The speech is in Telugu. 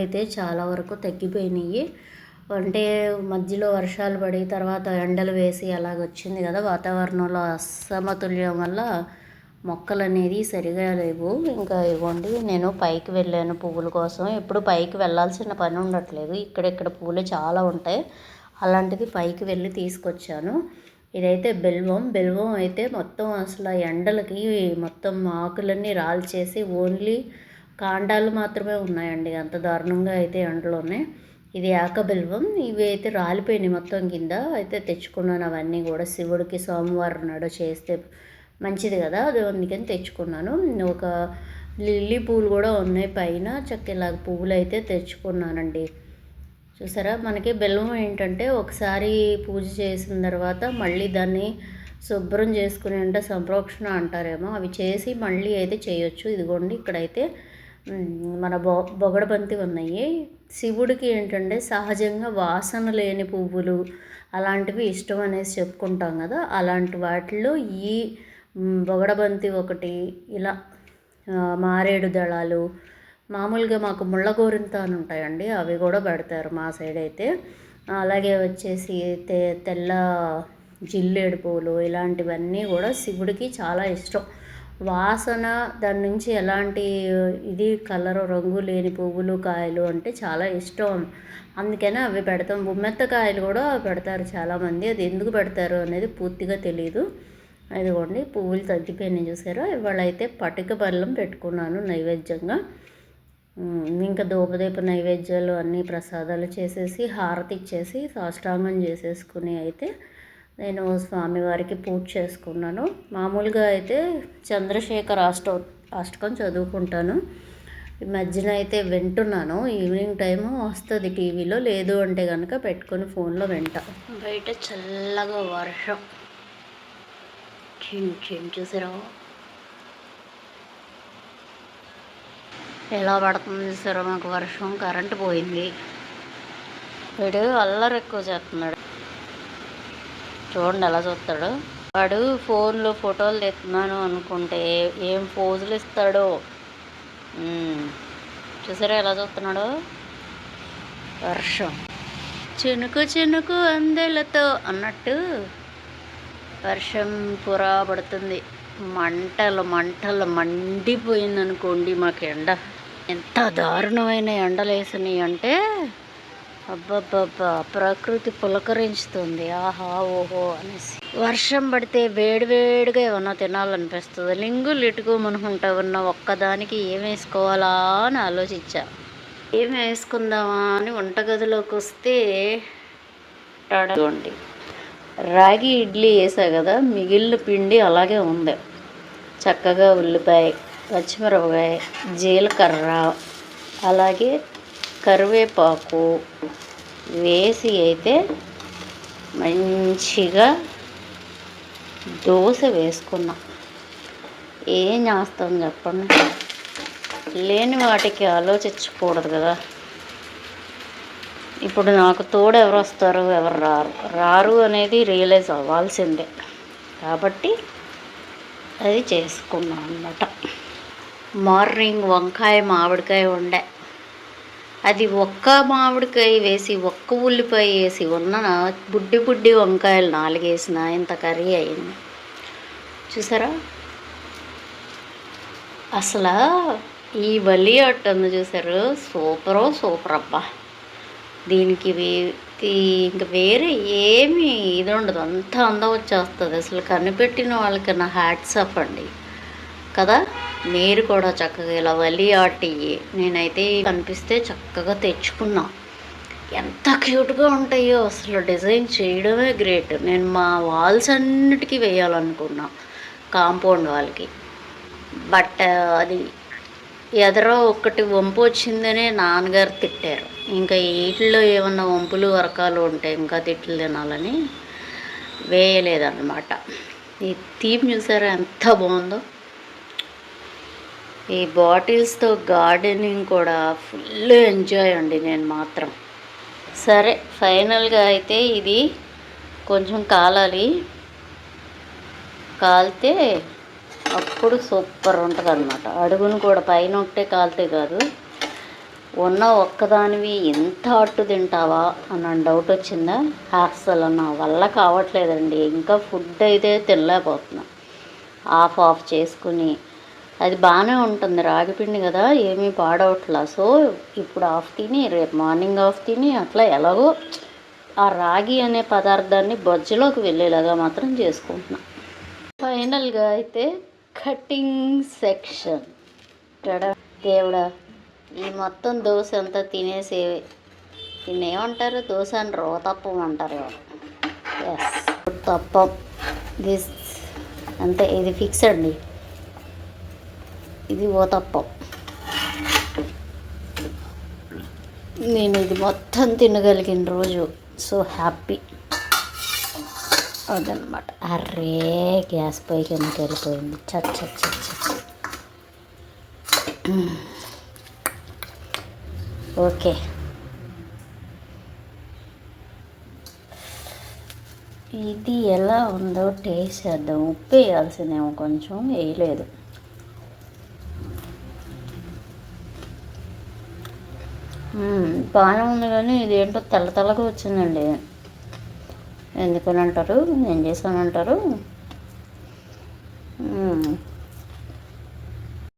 అయితే చాలా వరకు తగ్గిపోయినాయి. అంటే మధ్యలో వర్షాలు పడి తర్వాత ఎండలు వేసి అలాగ వచ్చింది కదా వాతావరణంలో అసమతుల్యం వల్ల మొక్కలు అనేది సరిగా లేవు. ఇంకా ఇవ్వండి నేను పైకి వెళ్ళాను పువ్వుల కోసం. ఎప్పుడు పైకి వెళ్ళాల్సిన పని ఉండట్లేదు. ఇక్కడెక్కడ పువ్వులు చాలా ఉంటాయి. అలాంటిది పైకి వెళ్ళి తీసుకొచ్చాను. ఇదైతే బెల్వం. బెల్వం అయితే మొత్తం అసలు ఎండలకి మొత్తం ఆకులన్నీ రాల్చేసి ఓన్లీ కాండాలు మాత్రమే ఉన్నాయండి. అంత దారుణంగా అయితే ఎండలోనే. ఉన్నాయి ఇది ఏకబిల్వం. ఇవి అయితే రాలిపోయినాయి మొత్తం కింద. అయితే తెచ్చుకున్నాను అవన్నీ కూడా. శివుడికి సోమవారం నాడు చేస్తే మంచిది కదా. అది అందుకని తెచ్చుకున్నాను. ఒక లిల్లీ పూలు కూడా ఉన్నాయి పైన. చక్కలాగా పువ్వులు అయితే తెచ్చుకున్నానండి. చూసారా? మనకి బెల్లం ఏంటంటే ఒకసారి పూజ చేసిన తర్వాత మళ్ళీ దాన్ని శుభ్రం చేసుకుని అంటే సంప్రోక్షణ అంటారేమో. అవి చేసి మళ్ళీ అయితే చేయొచ్చు. ఇదిగోండి ఇక్కడైతే మన బొ బొగడబంతి ఉన్నాయి. శివుడికి ఏంటంటే సహజంగా వాసన లేని పువ్వులు అలాంటివి ఇష్టం అనేసి చెప్పుకుంటాం కదా. అలాంటి వాటిలో ఈ బొగడబంతి ఒకటి ఇలా మారేడు దళాలు మామూలుగా మాకు ముళ్ళగోరింత అని ఉంటాయండి. అవి కూడా పెడతారు మా సైడ్ అయితే. అలాగే వచ్చేసి తె తెల్ల జిల్లేడు పూలు ఇలాంటివన్నీ కూడా శివుడికి చాలా ఇష్టం. వాసన దాని నుంచి ఎలాంటి ఇది కలర్ రంగు లేని పువ్వులు కాయలు అంటే చాలా ఇష్టం. అందుకనే అవి పెడతాం. బొమ్మెత్త కాయలు కూడా పెడతారు చాలామంది. అది ఎందుకు పెడతారు అనేది పూర్తిగా తెలియదు అదిగోండి పువ్వులు తగ్గిపోయినాయి చూసారా? ఇవాళ అయితే పటిక బెల్లం పెట్టుకున్నాను నైవేద్యంగా. ఇంకా ధూపదీప నైవేద్యాలు అన్నీ ప్రసాదాలు చేసేసి హారతి ఇచ్చేసి సాష్టాంగం చేసేసుకుని అయితే నేను స్వామివారికి పూజ చేసుకున్నాను. మామూలుగా అయితే చంద్రశేఖర్ అష్టో అష్టకం చదువుకుంటాను. ఈ మధ్యన అయితే వింటున్నాను. ఈవినింగ్ టైము వస్తుంది టీవీలో. లేదు అంటే కనుక పెట్టుకొని ఫోన్లో వింటా. బయట చల్లగా వర్షం. చిన్ చూసారా? ఎలా పడుతుంది చూసారా? మాకు వర్షం కరెంటు పోయింది. వీడు అల్లరి ఎక్కువ చేస్తున్నాడు. చూడండి ఎలా చూస్తాడు. వాడు ఫోన్లో ఫోటోలు తెస్తున్నాను అనుకుంటే ఏం పోజులు ఇస్తాడో. చూసారా ఎలా చూస్తున్నాడు? వర్షం. చినుకు చినుకు అందెలతో అన్నట్టు వర్షం పురా పడుతుంది మంటలు మంటలు మండిపోయిందనుకోండి మాకు ఎండ. ఎంత దారుణమైన ఎండలు వేసినాయి అంటే అబ్బబ్బబ్బా ప్రకృతి పులకరించుతుంది. ఆహా ఓహో అనేసి. వర్షం పడితే వేడివేడిగా ఏమన్నా తినాలనిపిస్తుంది. లింగులు ఇటుకోమనుకుంటా ఉన్న ఒక్కదానికి ఏం వేసుకోవాలా అని ఆలోచించా. ఏం వేసుకుందామా అని వంటగదిలోకి వస్తే అడగండి రాగి ఇడ్లీ వేసా కదా మిగిలిన పిండి అలాగే ఉంది. చక్కగా ఉల్లిపాయ పచ్చిమిరపకాయ జీలకర్ర అలాగే కరివేపాకు వేసి అయితే మంచిగా దోశ వేసుకున్నా. ఏం చేస్తాం చెప్పండి? లేని వాటికి ఆలోచించకూడదు కదా. ఇప్పుడు నాకు తోడు ఎవరు వస్తారు ఎవరు రారు. రారు అనేది రియలైజ్ అవ్వాల్సిందే. కాబట్టి అది చేసుకున్నాం అన్నమాట. మార్నింగ్ వంకాయ మామిడికాయ ఉండే అది ఒక్క మామిడికాయ వేసి ఒక్క ఉల్లిపాయ వేసి ఉన్న బుడ్డి బుడ్డి వంకాయలు నాలుగేసిన ఇంత కర్రీ అయింది. చూసారా? అసలు ఈ బలి అట్టు చూసారు. సూపరో సూపర్ అబ్బా. దీనికి ఇంక వేరే ఏమి ఇది ఉండదు. అంత అందం వచ్చేస్తుంది. అసలు కనిపెట్టిన వాళ్ళకి నా హ్యాట్స్ అప్ అండి. కదా? మీరు కూడా చక్కగా ఇలా వలి ఆటి నేనైతే కనిపిస్తే చక్కగా తెచ్చుకున్నా. ఎంత క్యూట్గా ఉంటాయో అసలు డిజైన్ చేయడమే గ్రేట్. నేను మా వాల్స్ అన్నిటికీ వేయాలనుకున్నా కాంపౌండ్ వాళ్ళకి బట్ అది ఎదరో ఒకటి వంపు వచ్చిందనే నాన్నగారు తిట్టారు. ఇంకా వీటిలో ఏమన్నా వంపులు వరకాలు ఉంటాయి ఇంకా తిట్లు తినాలని వేయలేదన్నమాట. ఈ థీమ్ చూసారా ఎంత బాగుందో? ఈ బాటిల్స్తో గార్డెనింగ్ కూడా ఫుల్ ఎంజాయ్ అండి నేను మాత్రం. సరే ఫైనల్గా అయితే ఇది కొంచెం కాలాలి. కాలితే అప్పుడు సూపర్ ఉంటుంది అనమాట అడుగును కూడా పైన ఒకటే కాలితే కాదు. ఉన్న ఒక్కదానివి ఎంత అట్టు తింటావా అన్న డౌట్ వచ్చిందా? అసలు నా వల్ల కావట్లేదండి. ఇంకా ఫుడ్ అయితే తినలేకపోతున్నా. ఆఫ్ ఆఫ్ చేసుకుని అది బాగానే ఉంటుంది రాగి పిండి కదా ఏమీ పాడవట్లా. సో ఇప్పుడు ఆఫ్ తిని రేపు మార్నింగ్ ఆఫ్ తిని అట్లా ఎలాగో ఆ రాగి అనే పదార్థాన్ని బొజ్జలోకి వెళ్ళేలాగా మాత్రం చేసుకుంటున్నా. ఫైనల్గా అయితే కటింగ్ సెక్షన్. ఇక్కడ దేవుడా ఈ మొత్తం దోశ అంతా తినేసేవి. దీన్ని ఏమంటారు? దోశ అని రోతప్పం అంటారు ఎస్ తప్పం దిస్ అంతే ఇది ఫిక్స్ అండి. ఇది ఓతప్పం. నేను ఇది మొత్తం తినగలిగిన రోజు. So happy. అదనమాట అర్రే గ్యాస్ పైకి ఎందుకు వెళ్ళిపోయింది? చచ్చ చచ్చ ఓకే. ఇది ఎలా ఉందో టేస్ట్ చేద్దాం. ఉప్పు వేయాల్సిందేమో కొంచెం వేయలేదు. బాగానే ఉంది కానీ ఇది ఏంటో తెల్ల తెల్లగా వచ్చిందండి. ఎందుకని అంటారు ఏం చేశాను అంటారు